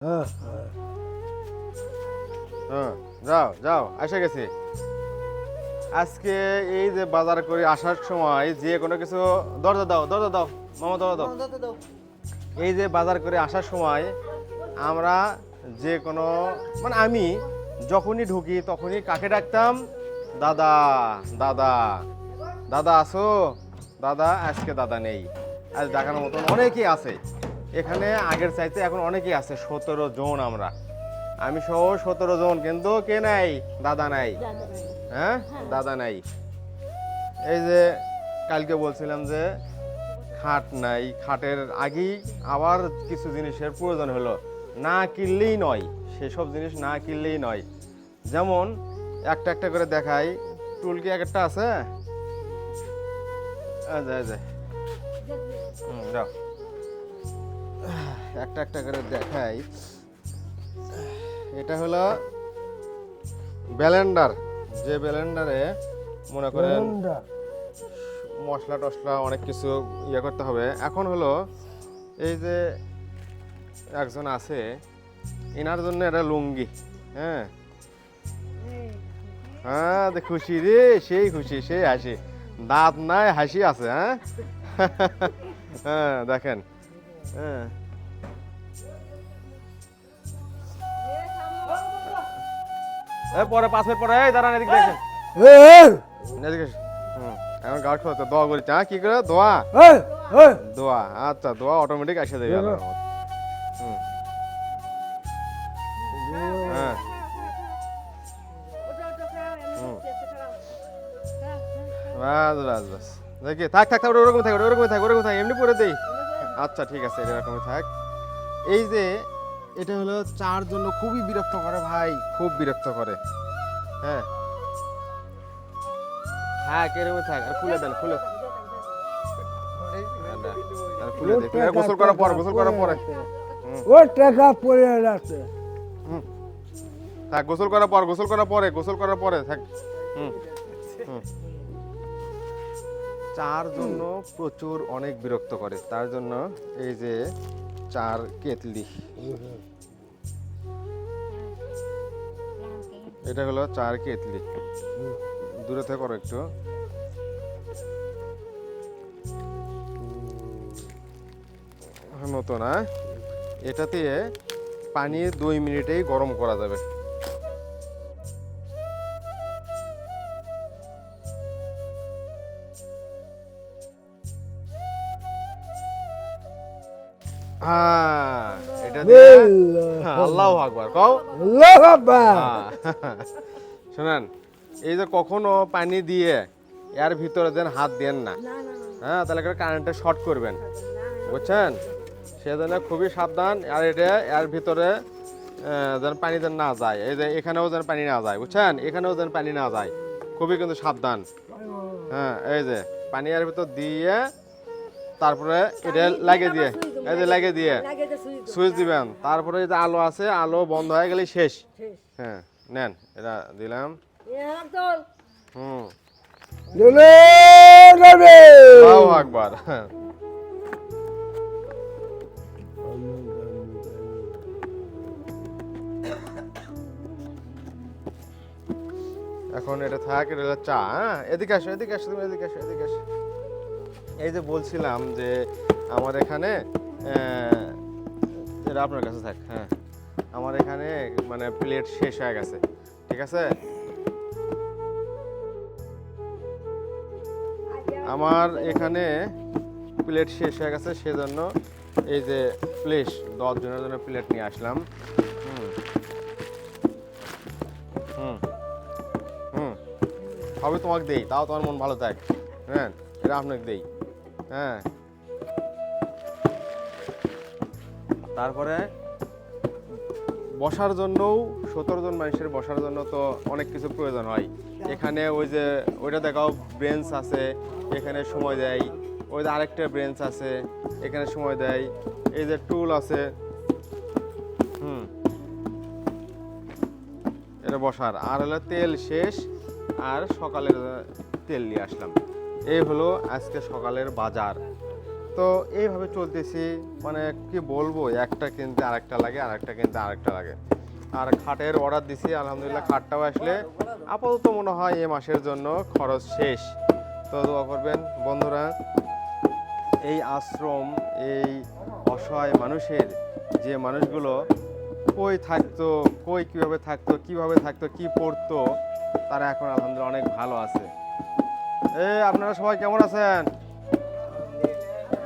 হ্যাঁ। হ্যাঁ যাও যাও এসে গেছি। আজকে এই যে বাজার করে আসার সময় যে কোনো কিছু দরজা দাও দরজা দাও মামা দরজা দাও। এই যে বাজার করে আসার সময় আমরা যে কোনো মানে আমি যখনই ঢুকি তখনই কাকে ডাকতাম? দাদা দাদা দাদা আসো দাদা আজকে দাদা নেই। আজ দেখানোর মতন অনেকেই আছে। এখানে আগের চাইতে এখন অনেকেই আছে সতেরো জন আমরা। আমি সহ সতেরো জন কিন্তু কে নাই? দাদা নাই। হ্যাঁ? দাদা নাই। এই যে কালকে বলছিলাম যে খাট নাই। খাটের আগেই আবার কিছু জিনিসের প্রয়োজন হলো। না কিনলেই নয়। সেসব জিনিস না কিনলেই নয়। যেমন একটা একটা করে দেখাই। টুল কি এক একটা আছে আচ্ছা এই হুম, দাও। একটা একটা করে দেখাই। এটা হলো ব্যালেন্ডার যে ব্যালেন্ডারে মনে করেন মশলা টশলা অনেক কিছু ইয়ে করতে হবে। এখন হলো এই যে একজন আছে এনার জন্য এটা লুঙ্গি হ্যাঁ? হ্যাঁ খুশি রে সেই খুশি সেই হাসি। দাঁত নাই হাসি আছে হ্যাঁ? হ্যাঁ দেখেন। হ্যাঁ পরে পাঁচ মিনিট পরে এই দাঁড়ান এদিকে দেখেন। এদিকে এখন গাড় খাওয়াতে দোয়া করি। হ্যাঁ কি করে? দোয়া? দোয়া আচ্ছা দোয়া অটোমেটিক এসে দেবে হুম। হ্যাঁ। বাস বাস বাস। দেখি থাক থাক থাক ওরকম থাক ওরকম থাক ওরকম থাক এমনি পরে দেই। আচ্ছা ঠিক আছে এরকমই থাক। এই যে এটা হলো চার জন্য খুবই বিরক্ত করে ভাই খুব বিরক্ত করে। হ্যাঁ। হ্যাঁ এরকমই থাক আর খুলে দেন খুলে। আর খুলে দে খুলে গোসল করার পর গোসল করার পরে। ও টাকা পড়ে আছে। থাক গোসল করার পর গোসল করার পরে গোসল করার পরে থাক। হুম হুম। চার জন্য প্রচুর অনেক বিরক্ত করে। তার জন্য এই যে চার কেতলি এটা হলো চার কেতলি দূরে থেকে করো একটু। মতো না এটাতে পানি দুই মিনিটেই গরম করা যাবে। হ্যাঁ এটা দিয়ে আল্লাহু। আকবার কও। আল্লাহ বাবা হ্যাঁ। শোনেন এই যে কখনো পানি দিয়ে এর ভিতরে যেন হাত দেন না। হ্যাঁ তাহলে করে কারেন্টে শর্ট করবেন। বুঝছেন? সেজন্য খুবই সাবধান আর এটা এর ভিতরে যেন পানি যেন না যায়। এই যে এখানেও যেন পানি না যায় বুঝছেন? এখানেও যেন পানি না যায়। খুবই কিন্তু সাবধান। হ্যাঁ এই যে পানি এর ভিতর দিয়ে তারপরে এটা লাগিয়ে দিয়ে এই যে লাগিয়ে দিয়ে। সুইচ দিবেন। তারপরে যে আলো আছে আলো বন্ধ হয়ে গেলে শেষ। হ্যাঁ নেন এটা দিলাম। হুম আকবার। হ্যাঁ। এখন এটা থাক এটা চা হ্যাঁ? এদিকে আসো এদিকে আসো তুমি এদিকে আসো এদিকে আসো। এই যে বলছিলাম যে আমার এখানে এটা আপনার কাছে থাক হ্যাঁ। আমার এখানে মানে প্লেট শেষ হয়ে গেছে, ঠিক আছে? আমার এখানে প্লেট শেষ হয়ে গেছে, সেজন্য এই যে প্লেট দশ জনের জন্য প্লেট নিয়ে আসলাম। হুম। হুম। হবে তোমাকে দেই, তাও তোমার মন ভালো থাক হ্যাঁ এটা আপনাকে দেই হ্যাঁ। তারপরে বসার জন্যও সতেরো জন মানুষের বসার জন্য তো অনেক কিছু প্রয়োজন হয়। এখানে ওই যে, ওইটা দেখাও ব্রেঞ্চ আছে, এখানে সময় দেয়। ওই যে আরেকটা ব্রেঞ্চ আছে, এখানে সময় দেয়। এই যে টুল আছে, হুম। এটা বসার। আর হলো তেল শেষ, আর সকালের তেল নিয়ে আসলাম। এই হলো আজকে সকালের বাজার। তো এইভাবে চলতেছি মানে কি বলব, একটা কিনতে আরেকটা লাগে, আরেকটা কিনতে আরেকটা লাগে। আর খাটের অর্ডার দিছি, আলহামদুলিল্লাহ খাটটাও আসলে আপাতত মনে হয় এ মাসের জন্য খরচ শেষ। তো দোয়া করবেন, বন্ধুরা, এই আশ্রম, এই অসহায় মানুষের যে মানুষগুলো কই থাকতো, কই কীভাবে থাকতো কীভাবে থাকতো, কি পড়তো, তারা এখন আলহামদুলিল্লাহ অনেক ভালো আছে। এ আপনারা সবাই কেমন আছেন?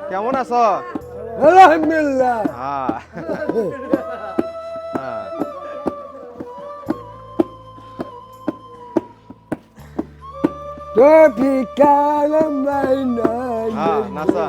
কেমন আছো? আলহামদুলিল্লাহ। হ্যাঁ। my হ্যাঁ নাসা